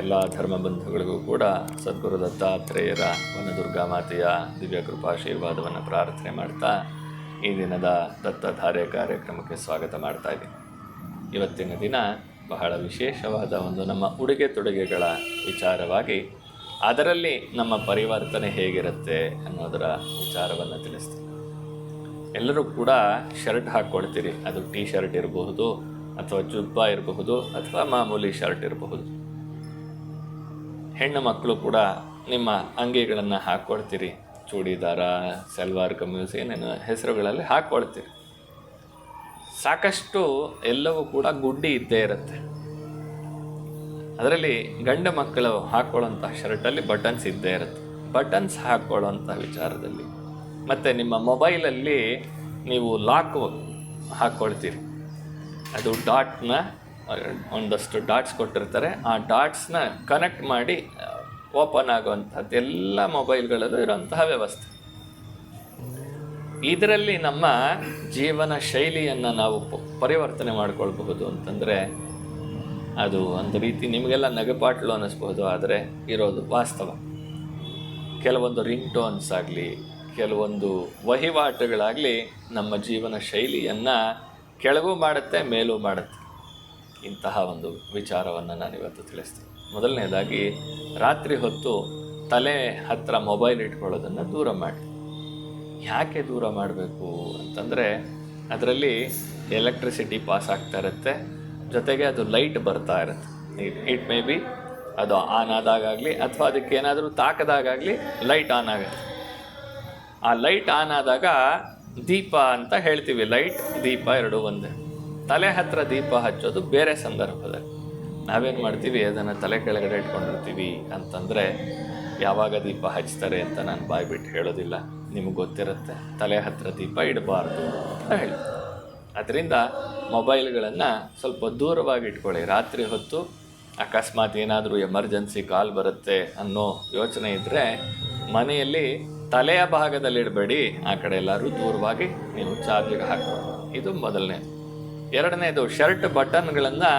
ಎಲ್ಲ ಧರ್ಮ ಬಂಧುಗಳಿಗೂ ಕೂಡ ಸದ್ಗುರು ದತ್ತಾತ್ರೇಯರ ವನದುರ್ಗಾ ಮಾತೆಯ ದಿವ್ಯ ಕೃಪಾಶೀರ್ವಾದವನ್ನು ಪ್ರಾರ್ಥನೆ ಮಾಡ್ತಾ ಈ ದಿನದ ದತ್ತಧಾರೆ ಕಾರ್ಯಕ್ರಮಕ್ಕೆ ಸ್ವಾಗತ ಮಾಡ್ತಾ ಇದ್ದೀನಿ. ಇವತ್ತಿನ ದಿನ ಬಹಳ ವಿಶೇಷವಾದ ಒಂದು ನಮ್ಮ ಉಡುಗೆ ತೊಡುಗೆಗಳ ವಿಚಾರವಾಗಿ ಅದರಲ್ಲಿ ನಮ್ಮ ಪರಿವರ್ತನೆ ಹೇಗಿರುತ್ತೆ ಅನ್ನೋದರ ವಿಚಾರವನ್ನು ತಿಳಿಸ್ತೀನಿ. ಎಲ್ಲರೂ ಕೂಡ ಶರ್ಟ್ ಹಾಕ್ಕೊಳ್ತೀರಿ ಅದು ಟೀ ಶರ್ಟ್ ಇರಬಹುದು ಅಥವಾ ಜುಬ್ಬಾ ಇರಬಹುದು ಅಥವಾ ಮಾಮೂಲಿ ಶರ್ಟ್ ಇರಬಹುದು. ಹೆಣ್ಣು ಮಕ್ಕಳು ಕೂಡ ನಿಮ್ಮ ಅಂಗಿಗಳನ್ನು ಹಾಕ್ಕೊಳ್ತೀರಿ ಚೂಡಿದಾರ, ಸಲ್ವಾರ್ ಕಮ್ಯೂಸ್ ಏನೇನು ಹೆಸರುಗಳಲ್ಲಿ ಹಾಕ್ಕೊಳ್ತೀರಿ ಸಾಕಷ್ಟು ಎಲ್ಲವೂ ಕೂಡ ಗುಡ್ಡಿ ಇದ್ದೇ ಇರುತ್ತೆ. ಅದರಲ್ಲಿ ಗಂಡ ಮಕ್ಕಳು ಹಾಕ್ಕೊಳ್ಳೋಂಥ ಶರ್ಟಲ್ಲಿ ಬಟನ್ಸ್ ಇದ್ದೇ ಇರುತ್ತೆ. ಬಟನ್ಸ್ ಹಾಕ್ಕೊಳ್ಳೋಂಥ ವಿಚಾರದಲ್ಲಿ ಮತ್ತು ನಿಮ್ಮ ಮೊಬೈಲಲ್ಲಿ ನೀವು ಲಾಕ್ ಹಾಕ್ಕೊಳ್ತೀರಿ ಅದು ಡಾಟ್ನ ಒಂದಷ್ಟು ಡಾಟ್ಸ್ ಕೊಟ್ಟಿರ್ತಾರೆ. ಆ ಡಾಟ್ಸ್ನ ಕನೆಕ್ಟ್ ಮಾಡಿ ಓಪನ್ ಆಗುವಂಥದ್ದು ಎಲ್ಲ ಮೊಬೈಲ್ಗಳಲ್ಲೂ ಇರುವಂತಹ ವ್ಯವಸ್ಥೆ. ಇದರಲ್ಲಿ ನಮ್ಮ ಜೀವನ ಶೈಲಿಯನ್ನು ನಾವು ಪರಿವರ್ತನೆ ಮಾಡಿಕೊಳ್ಬಹುದು ಅಂತಂದರೆ, ಅದು ಒಂದು ರೀತಿ ನಿಮಗೆಲ್ಲ ನಗೆಪಾಟ್ಲು ಅನ್ನಿಸ್ಬೋದು, ಆದರೆ ಇರೋದು ವಾಸ್ತವ. ಕೆಲವೊಂದು ರಿಂಗ್ ಟೋನ್ಸ್ ಆಗಲಿ, ಕೆಲವೊಂದು ವಹಿವಾಟುಗಳಾಗಲಿ ನಮ್ಮ ಜೀವನ ಶೈಲಿಯನ್ನು ಕೆಳಗೂ ಮಾಡುತ್ತೆ, ಮೇಲೂ ಮಾಡುತ್ತೆ. ಇಂತಹ ಒಂದು ವಿಚಾರವನ್ನು ನಾನು ಇವತ್ತು ತಿಳಿಸ್ತೀನಿ. ಮೊದಲನೇದಾಗಿ, ರಾತ್ರಿ ಹೊತ್ತು ತಲೆ ಹತ್ತಿರ ಮೊಬೈಲ್ ಇಟ್ಕೊಳ್ಳೋದನ್ನು ದೂರ ಮಾಡಿ. ಯಾಕೆ ದೂರ ಮಾಡಬೇಕು ಅಂತಂದರೆ, ಅದರಲ್ಲಿ ಎಲೆಕ್ಟ್ರಿಸಿಟಿ ಪಾಸ್ ಆಗ್ತಾ ಇರುತ್ತೆ, ಜೊತೆಗೆ ಅದು ಲೈಟ್ ಬರ್ತಾ ಇರುತ್ತೆ. ಇಟ್ ಮೇ ಬಿ ಅದು ಆನ್ ಆದಾಗಲಿ ಅಥವಾ ಅದಕ್ಕೆ ಏನಾದರೂ ತಾಕದಾಗಲಿ ಲೈಟ್ ಆನ್ ಆಗುತ್ತೆ. ಆ ಲೈಟ್ ಆನ್ ಆದಾಗ ದೀಪ ಅಂತ ಹೇಳ್ತೀವಿ, ಲೈಟ್, ದೀಪ ಎರಡು ಒಂದೇ. ತಲೆ ಹತ್ರ ದೀಪ ಹಚ್ಚೋದು ಬೇರೆ ಸಂದರ್ಭದಲ್ಲಿ. ನಾವೇನು ಮಾಡ್ತೀವಿ? ಅದನ್ನು ತಲೆ ಕೆಳಗಡೆ ಇಟ್ಕೊಂಡಿರ್ತೀವಿ ಅಂತಂದರೆ, ಯಾವಾಗ ದೀಪ ಹಚ್ತಾರೆ ಅಂತ ನಾನು ಬಾಯಿ ಬಿಟ್ಟು ಹೇಳೋದಿಲ್ಲ. ನಿಮಗೆ ಗೊತ್ತಿರುತ್ತೆ, ತಲೆ ಹತ್ರ ದೀಪ ಇಡಬಾರ್ದು ಅಂತ ಹೇಳಿ. ಅದರಿಂದ ಮೊಬೈಲ್ಗಳನ್ನು ಸ್ವಲ್ಪ ದೂರವಾಗಿ ಇಟ್ಕೊಳ್ಳಿ. ರಾತ್ರಿ ಹೊತ್ತು ಅಕಸ್ಮಾತ್ ಏನಾದರೂ ಎಮರ್ಜೆನ್ಸಿ ಕಾಲ್ ಬರುತ್ತೆ ಅನ್ನೋ ಯೋಚನೆ ಇದ್ದರೆ ಮನೆಯಲ್ಲಿ ತಲೆಯ ಭಾಗದಲ್ಲಿ ಇಡಬೇಡಿ. ಆ ಕಡೆ ಎಲ್ಲರೂ ದೂರವಾಗಿ ನೀವು ಚಾರ್ಜಿಗೆ ಹಾಕ್ಬೋದು ಇದು ಮೊದಲನೇ ಎರಡನೇದು ಶರ್ಟ್ ಬಟನ್ಗಳನ್ನು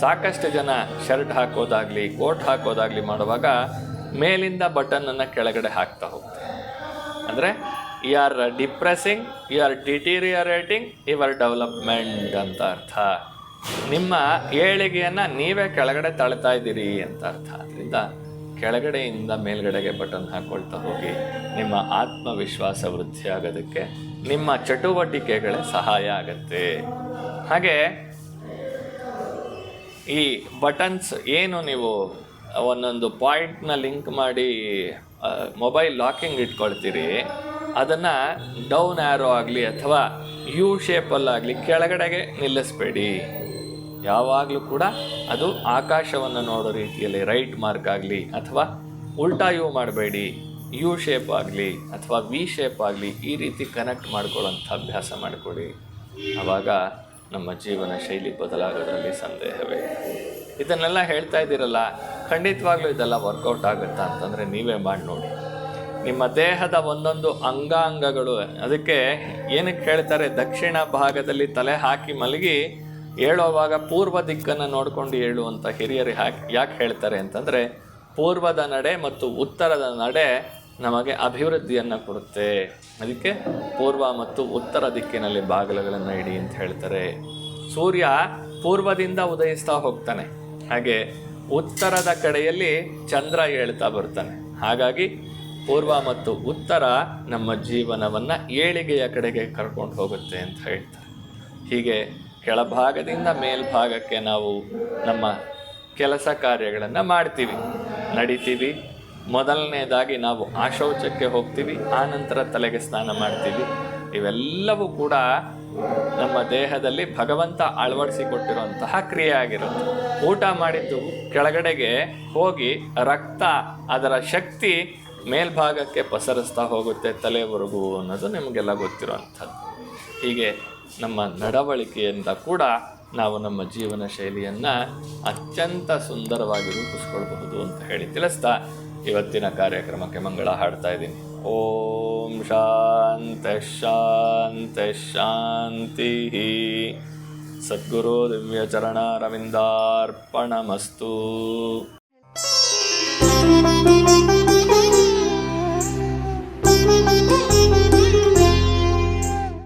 ಸಾಕಷ್ಟು ಜನ ಶರ್ಟ್ ಹಾಕೋದಾಗಲಿ, ಕೋಟ್ ಹಾಕೋದಾಗಲಿ ಮಾಡುವಾಗ ಮೇಲಿಂದ ಬಟನನ್ನು ಕೆಳಗಡೆ ಹಾಕ್ತಾ ಹೋಗ್ತಾರೆ. ಅಂದರೆ you are depressing you are deteriorating your development ಅಂತ ಅರ್ಥ. ನಿಮ್ಮ ಏಳಿಗೆಯನ್ನು ನೀವೇ ಕೆಳಗಡೆ ತಳ್ತಾ ಇದ್ದೀರಿ ಅಂತ ಅರ್ಥ. ಅದರಿಂದ ಕೆಳಗಡೆಯಿಂದ ಮೇಲ್ಗಡೆಗೆ ಬಟನ್ ಹಾಕ್ಕೊಳ್ತಾ ಹೋಗಿ ನಿಮ್ಮ ಆತ್ಮವಿಶ್ವಾಸ ವೃದ್ಧಿ ಆಗೋದಕ್ಕೆ ನಿಮ್ಮ ಚಟುವಟಿಕೆಗಳೇ ಸಹಾಯ ಆಗತ್ತೆ. ಹಾಗೆ ಈ ಬಟನ್ಸ್ ಏನು ನೀವು ಒಂದೊಂದು ಪಾಯಿಂಟ್ನ ಲಿಂಕ್ ಮಾಡಿ ಮೊಬೈಲ್ ಲಾಕಿಂಗ್ ಇಟ್ಕೊಳ್ತೀರಿ, ಅದನ್ನು ಡೌನ್ ಆ್ಯರೋ ಆಗಲಿ ಅಥವಾ ಯು ಶೇಪಲ್ಲಾಗಲಿ ಕೆಳಗಡೆಗೆ ನಿಲ್ಲಿಸ್ಬೇಡಿ. ಯಾವಾಗಲೂ ಕೂಡ ಅದು ಆಕಾಶವನ್ನು ನೋಡೋ ರೀತಿಯಲ್ಲಿ ರೈಟ್ ಮಾರ್ಕ್ ಆಗಲಿ ಅಥವಾ ಉಲ್ಟಾ ಯು ಮಾಡಬೇಡಿ. ಯು ಶೇಪ್ ಆಗಲಿ ಅಥವಾ ವಿ ಶೇಪ್ ಆಗಲಿ ಈ ರೀತಿ ಕನೆಕ್ಟ್ ಮಾಡ್ಕೊಳ್ಳೋಂಥ ಅಭ್ಯಾಸ ಮಾಡಿಕೊಡಿ ಆವಾಗ ನಮ್ಮ ಜೀವನ ಶೈಲಿ ಬದಲಾಗೋದ್ರಲ್ಲಿ ಸಂದೇಹವೇ. ಇದನ್ನೆಲ್ಲ ಹೇಳ್ತಾ ಇದ್ದೀರಲ್ಲ, ಖಂಡಿತವಾಗ್ಲೂ ಇದೆಲ್ಲ ವರ್ಕೌಟ್ ಆಗುತ್ತಾ ಅಂತಂದರೆ ನೀವೇ ಮಾಡಿ ನೋಡಿ ನಿಮ್ಮ ದೇಹದ ಒಂದೊಂದು ಅಂಗಾಂಗಗಳು, ಅದಕ್ಕೆ ಏನಕ್ಕೆ ಹೇಳ್ತಾರೆ, ದಕ್ಷಿಣ ಭಾಗದಲ್ಲಿ ತಲೆ ಹಾಕಿ ಮಲಗಿ ಏಳುವಾಗ ಪೂರ್ವ ದಿಕ್ಕನ್ನು ನೋಡಿಕೊಂಡು ಅಂತ ಹಿರಿಯರು ಹಾಕಿ ಯಾಕೆ ಹೇಳ್ತಾರೆ ಅಂತಂದರೆ, ಪೂರ್ವದ ನಡೆ ಮತ್ತು ಉತ್ತರದ ನಡೆ ನಮಗೆ ಅಭಿವೃದ್ಧಿಯನ್ನು ಕೊಡುತ್ತೆ. ಅದಕ್ಕೆ ಪೂರ್ವ ಮತ್ತು ಉತ್ತರ ದಿಕ್ಕಿನಲ್ಲಿ ಬಾಗಿಲುಗಳನ್ನು ಇಡಿ ಅಂತ ಹೇಳ್ತಾರೆ. ಸೂರ್ಯ ಪೂರ್ವದಿಂದ ಉದಯಿಸ್ತಾ ಹೋಗ್ತಾನೆ. ಹಾಗೆ ಉತ್ತರದ ಕಡೆಯಲ್ಲಿ ಚಂದ್ರ ಏಳ್ತಾ ಬರ್ತಾನೆ. ಹಾಗಾಗಿ ಪೂರ್ವ ಮತ್ತು ಉತ್ತರ ನಮ್ಮ ಜೀವನವನ್ನು ಏಳಿಗೆಯ ಕಡೆಗೆ ಕರ್ಕೊಂಡು ಹೋಗುತ್ತೆ ಅಂತ ಹೇಳ್ತಾರೆ. ಹೀಗೆ ಕೆಳಭಾಗದಿಂದ ಮೇಲ್ಭಾಗಕ್ಕೆ ನಾವು ನಮ್ಮ ಕೆಲಸ ಕಾರ್ಯಗಳನ್ನು ಮಾಡ್ತೀವಿ. ನಡಿತೀವಿ. ಮೊದಲನೇದಾಗಿ ನಾವು ಆಶೌಚಕ್ಕೆ ಹೋಗ್ತೀವಿ ಆನಂತರ ತಲೆಗೆ ಸ್ನಾನ ಮಾಡ್ತೀವಿ. ಇವೆಲ್ಲವೂ ಕೂಡ ನಮ್ಮ ದೇಹದಲ್ಲಿ ಭಗವಂತ ಅಳವಡಿಸಿಕೊಟ್ಟಿರುವಂತಹ ಕ್ರಿಯೆ ಆಗಿರುತ್ತೆ. ಊಟ ಮಾಡಿದ್ದು ಕೆಳಗಡೆಗೆ ಹೋಗಿ ರಕ್ತ, ಅದರ ಶಕ್ತಿ ಮೇಲ್ಭಾಗಕ್ಕೆ ಪಸರಿಸ್ತಾ ಹೋಗುತ್ತೆ ತಲೆವರೆಗೂ ಅನ್ನೋದು ನಿಮಗೆಲ್ಲ ಗೊತ್ತಿರುವಂಥದ್ದು. ಹೀಗೆ ನಮ್ಮ ನಡವಳಿಕೆಯಿಂದ ಕೂಡ ನಾವು ನಮ್ಮ ಜೀವನ ಶೈಲಿಯನ್ನು ಅತ್ಯಂತ ಸುಂದರವಾಗಿ ರೂಪಿಸ್ಕೊಳ್ಬಹುದು ಅಂತ ಹೇಳಿ ತಿಳಿಸ್ತಾ ಇವತ್ತಿನ ಕಾರ್ಯಕ್ರಮಕ್ಕೆ ಮಂಗಳ ಹಾಡ್ತಾ ಇದ್ದೀನಿ. ಓಂ ಶಾಂತ ಶಾಂತ ಶಾಂತಿ. ಸದ್ಗುರು ದಿವ್ಯ